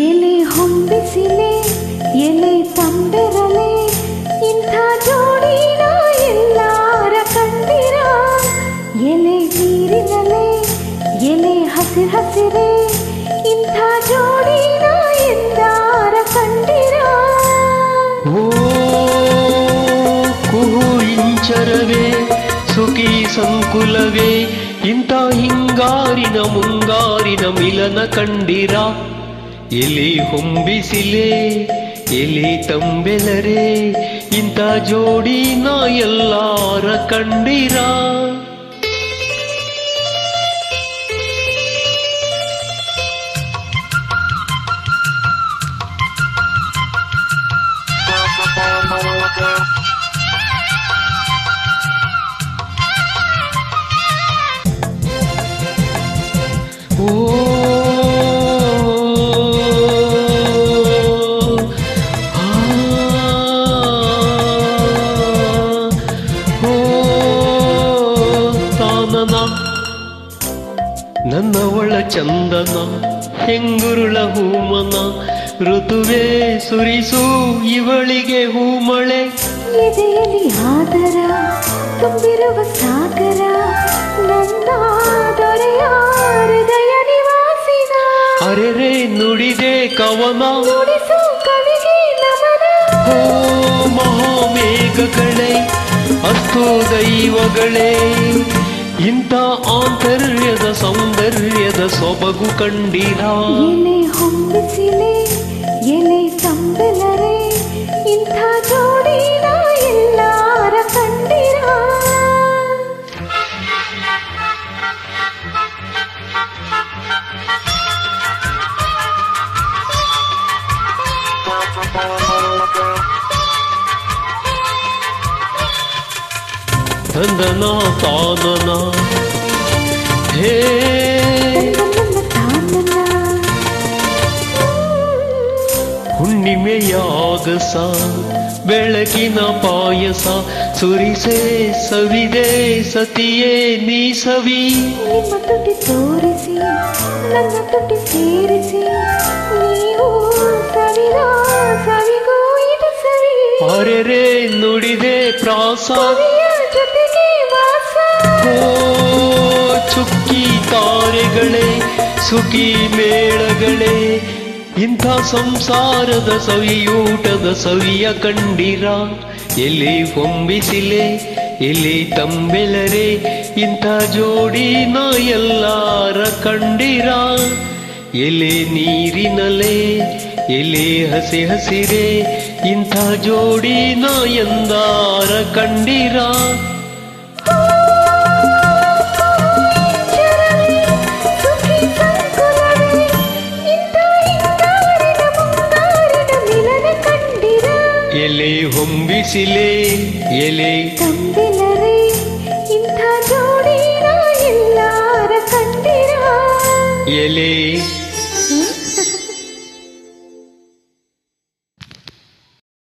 ಎಲೆ ಹೊಂದಿಸಿಲೆ ಎಲೆ ತಂದರಲೆ ಇಂಥ ಇಂಚರವೇ ಸುಖಿ ಸಂಕುಲವೇ, ಇಂಥ ಹಿಂಗಾರಿನ ಮುಂಗಾರಿನ ಮಿಲನ ಕಂಡಿರ. ಎಲಿ ಹೊಂಬಿಸಿಲೆ, ಎಲಿ ತಂಬೆಲರೆ, ಇಂಥ ಜೋಡಿನ ಎಲ್ಲಾರ ಕಂಡಿರ. ನನ್ನ ಒಳ ಚಂದನ ಹೆಂಗುರುಳ ಹೂಮನ ಋತುವೇ ಸುರಿಸು ಇವಳಿಗೆ ಹೂಮಳೆ. ಎದೆಯಲ್ಲಿ ಆದರ ತುಂಬಿರುವ ಸಾಗರ ನನ್ನ ದೊರೆಯ ಹೃದಯ ನಿವಾಸಿನ. ಅರೆರೆ ನುಡಿದೆ ಕವನ. ನುಡಿಸು ಕವಿಗೆ ನಮನ. ಓ ಮಹಾಮೇಘಗಳೇ ಅಸ್ತು ದೈವಗಳೇ ಇಂಥ ಆಂತರ್ಯದ ಸೌಂದರ್ಯದ ಸೊಬಗು ಕಂಡಿರ ಎಲೆ ಹೊಂಬಿಸಿಲೆ ಎಲೆ ತಂಬೆಲರೆ ಇಂಥ ಜೋಡಿನ ಎಲ್ಲಾರ ಕಂಡಿರ ನಂದನ ತಾನನ ಹೇ ನನ್ನ ತಾನನ ಹುಣ್ಣಿಮೆಯಾಗಸ ಬೆಳಕಿನ ಪಾಯಸ ಸುರಿಸೆ ಸವಿದೆ ಸತಿಯೇ ನೀ ಸವಿ ನಿಮ್ಮ ತುಟಿ ತೋರಿಸಿ ನನ್ನ ತುಟಿ ಸೇರಿಸಿ ನೀವು ಸವಿರ ಸವಿಗೂ ಇದು ಸವಿ ಅರೆರೆ ನುಡಿದೆ ಪ್ರಾಸ ಕವಿಯ ಜೊತೆಗೆ ಚುಕ್ಕಿ ತಾರೆಗಳೇ, ಸುಖಿ ಮೇಳಗಳೇ, ಇಂಥ ಸಂಸಾರದ ಸವಿಯೂಟದ ಸವಿಯ ಕಂಡಿರ, ಎಲ್ಲಿ ಹೊಂಬಿಸಿಲೆ, ಎಲ್ಲಿ ತಂಬೆಲರೆ ಇಂಥ ಜೋಡಿನ ಎಲ್ಲಾರ ಕಂಡಿರ ಎಲೆ ನೀರಿನಲೆ ಎಲೆ ಹಸಿ ಹಸಿರೆ, ಇಂಥ ಜೋಡಿನ ಎಂದಾರ ಕಂಡಿರ. ಹೊಂಬಿಸಿಲೆ ಎಲೆ ತಂದಿಲರೆ ಇಂಥ ಜೋಡಿನ ಎಲ್ಲಾರ ಕಂಡಿರ ಎಲೆ ಹ್ಮ್.